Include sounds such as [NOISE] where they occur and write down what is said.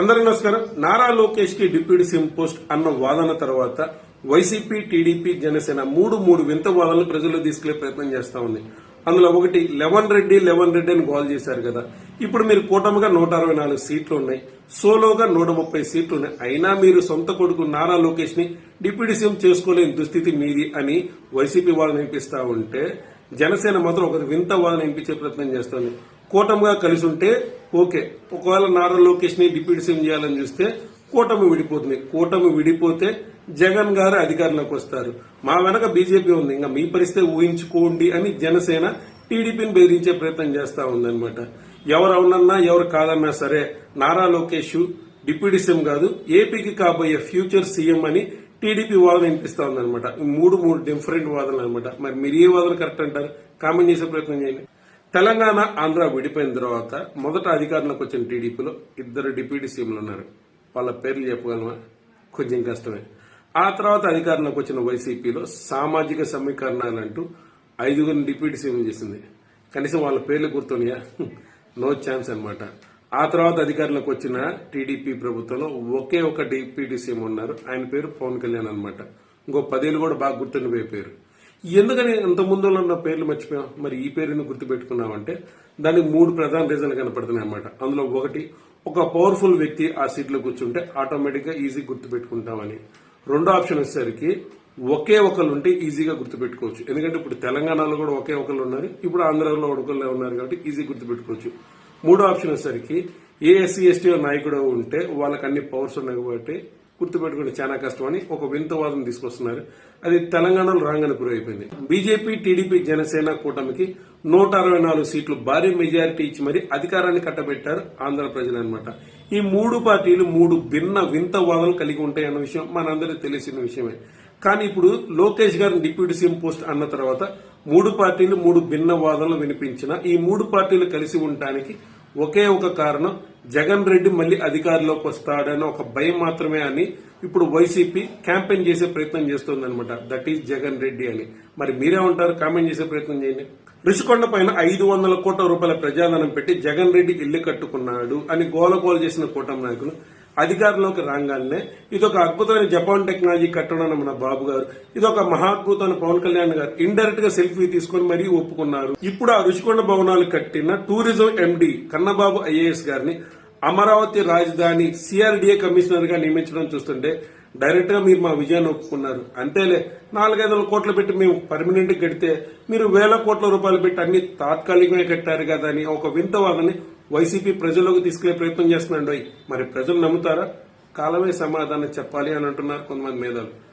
అందరికీ నమస్కారం. నారా లోకేష్కి డిప్యూటీ సీఎం పోస్ట్ అన్న వాదన తర్వాత వైసీపీ టీడీపీ జనసేన మూడు మూడు వింత వాదనలు ప్రజల్లో తీసుకెళ్ళే ప్రయత్నం చేస్తా ఉంది. అందులో ఒకటి లెవెన్ రెడ్డి లెవెన్ రెడ్డి అని గోల్ చేశారు కదా. ఇప్పుడు మీరు కూటమిగా నూట అరవై నాలుగు సీట్లు ఉన్నాయి. సోలోగా నూట ముప్పై సీట్లు ఉన్నాయి. అయినా మీరు సొంత కొడుకు నారా లోకేష్ని డిప్యూటీ సీఎం చేసుకోలేని దుస్థితి మీది అని వైసీపీ వాళ్ళని వినిపిస్తా ఉంటే జనసేన మాత్రం ఒక వింత వాదన వినిపించే ప్రయత్నం చేస్తోంది. కూటమిగా కలిసి ఉంటే ఓకే ఒకవేళ నారా లోకేష్ని డిప్యూటీ సీఎం చేయాలని చూస్తే కూటమి విడిపోతుంది. కూటమి విడిపోతే జగన్ గారు అధికారంలోకి వస్తారు. మా వెనక బీజేపీ ఉంది. ఇంకా మీ పరిస్థితి ఊహించుకోండి అని జనసేన టీడీపీని బెదిరించే ప్రయత్నం చేస్తా ఉందన్నమాట. ఎవరు అవునన్నా ఎవరు కాదన్నా సరే నారా లోకేష్ డిప్యూటీ సీఎం కాదు ఏపీకి కాబోయే ఫ్యూచర్ సీఎం అని టీడీపీ వాదన వినిపిస్తా ఉందన్నమాట. ఈ మూడు మూడు డిఫరెంట్ వాదనలు అనమాట మరి మీరు ఏ వాదన కరెక్ట్ అంటారు? కామెంట్ చేసే ప్రయత్నం చేయండి. తెలంగాణ ఆంధ్ర విడిపోయిన తర్వాత మొదట అధికారంలోకి వచ్చిన టీడీపీలో ఇద్దరు డిప్యూటీ సీఎంలు ఉన్నారు. వాళ్ళ పేర్లు చెప్పగలమా? కొంచెం కష్టమే. ఆ తర్వాత అధికారంలోకి వచ్చిన వైసీపీలో సామాజిక సమీకరణాలు అంటూ ఐదుగురిని డిప్యూటీ సీఎం చేసింది. కనీసం వాళ్ళ పేర్లు గుర్తున్నాయా [LAUGHS] నో ఛాన్స్ అనమాట ఆ తర్వాత అధికారంలోకి వచ్చిన టీడీపీ ప్రభుత్వంలో ఒకే ఒక డిప్యూటీ సీఎం ఉన్నారు. ఆయన పేరు పవన్ కళ్యాణ్ అనమాట ఇంకో పదేళ్ళు కూడా బాగా గుర్తుండిపోయే పేరు. ఎందుకని ఇంత ముందులో ఉన్న పేర్లు మర్చిపోయాం? మరి ఈ పేరుని గుర్తుపెట్టుకున్నామంటే దానికి మూడు ప్రధాన రీజన్లు కనపడుతున్నాయి అన్నమాట. అందులో ఒకటి ఒక పవర్ఫుల్ వ్యక్తి ఆ సీట్లో కూర్చుంటే ఆటోమేటిక్గా ఈజీ గుర్తుపెట్టుకుంటామని రెండో ఆప్షన్ వచ్చేసరికి ఒకే ఒకళ్ళు ఉంటే ఈజీగా గుర్తుపెట్టుకోవచ్చు. ఎందుకంటే ఇప్పుడు తెలంగాణలో కూడా ఒకే ఒకళ్ళు ఉన్నారు ఇప్పుడు ఆంధ్రాలో ఒకళ్ళే ఉన్నారు కాబట్టి ఈజీ గుర్తుపెట్టుకోవచ్చు. మూడో ఆప్షన్ వచ్చేసరికి ఏ ఎస్సీ ఎస్టీ నాయకుడు ఉంటే వాళ్ళకి అన్ని పవర్స్ ఉన్నాయి కాబట్టి గుర్తుపెట్టుకుంటే చాలా కష్టం అని ఒక వింత వాదన తీసుకొస్తున్నారు. అది తెలంగాణలో రాగానే ప్రూవ్ అయిపోయింది బీజేపీ టీడీపీ జనసేన కూటమికి నూట అరవై నాలుగు సీట్లు భారీ మెజారిటీ ఇచ్చి మరి అధికారాన్ని కట్టబెట్టారు ఆంధ్ర ప్రజలు అనమాట ఈ మూడు పార్టీలు మూడు భిన్న వింత వాదనలు కలిగి ఉంటాయన్న విషయం మనందరికీ తెలిసిన విషయమే. కానీ ఇప్పుడు లోకేష్ గారిని డిప్యూటీ సీఎం పోస్ట్ అన్న తర్వాత మూడు పార్టీలు మూడు భిన్న వాదనలు వినిపించిన ఈ మూడు పార్టీలు కలిసి ఉండటానికి ఒకే ఒక కారణం జగన్ రెడ్డి మళ్ళీ అధికారంలోకి వస్తాడని ఒక భయం మాత్రమే అని ఇప్పుడు వైసీపీ క్యాంపెయిన్ చేసే ప్రయత్నం చేస్తోందనమాట దట్ ఈజ్ జగన్ రెడ్డి అని. మరి మీరేమంటారు కామెంట్ చేసే ప్రయత్నం చేయండి. రుషికొండ పైన ఐదు వందల కోట్ల రూపాయల ప్రజాధనం పెట్టి జగన్ రెడ్డి ఇల్లు కట్టుకున్నాడు అని గోలగోలు చేసిన కూటమి నాయకులు అధికారంలోకి రాగానే ఇదొక అద్భుతమైన జపాన్ టెక్నాలజీ కట్టడం మన బాబు గారు. ఇదొక మహాద్భుతమైన పవన్ కళ్యాణ్ గారు ఇండైరెక్ట్గా సెల్ఫీ తీసుకొని మరీ ఒప్పుకున్నారు. ఇప్పుడు ఆ రుషికొండ భవనాలు కట్టిన టూరిజం ఎండి కన్నబాబు ఐఏఎస్ గారిని అమరావతి రాజధాని సిఆర్డీఏ కమిషనర్గా నియమించడం చూస్తుంటే డైరెక్ట్గా మీరు మా విజయాన్ని ఒప్పుకున్నారు. అంతేలే నాలుగైదు వందల కోట్లు పెట్టి మేము పర్మనెంట్ కడితే మీరు వేల కోట్ల రూపాయలు పెట్టి అన్ని తాత్కాలికమే కట్టారు కదా అని ఒక వింత వాదని వైసీపీ ప్రజల్లోకి తీసుకెళ్ళే ప్రయత్నం చేస్తున్నాడు మరి ప్రజలు నమ్ముతారా? కాలమే సమాధానం చెప్పాలి అని అంటున్నారు కొంతమంది మేధావులు.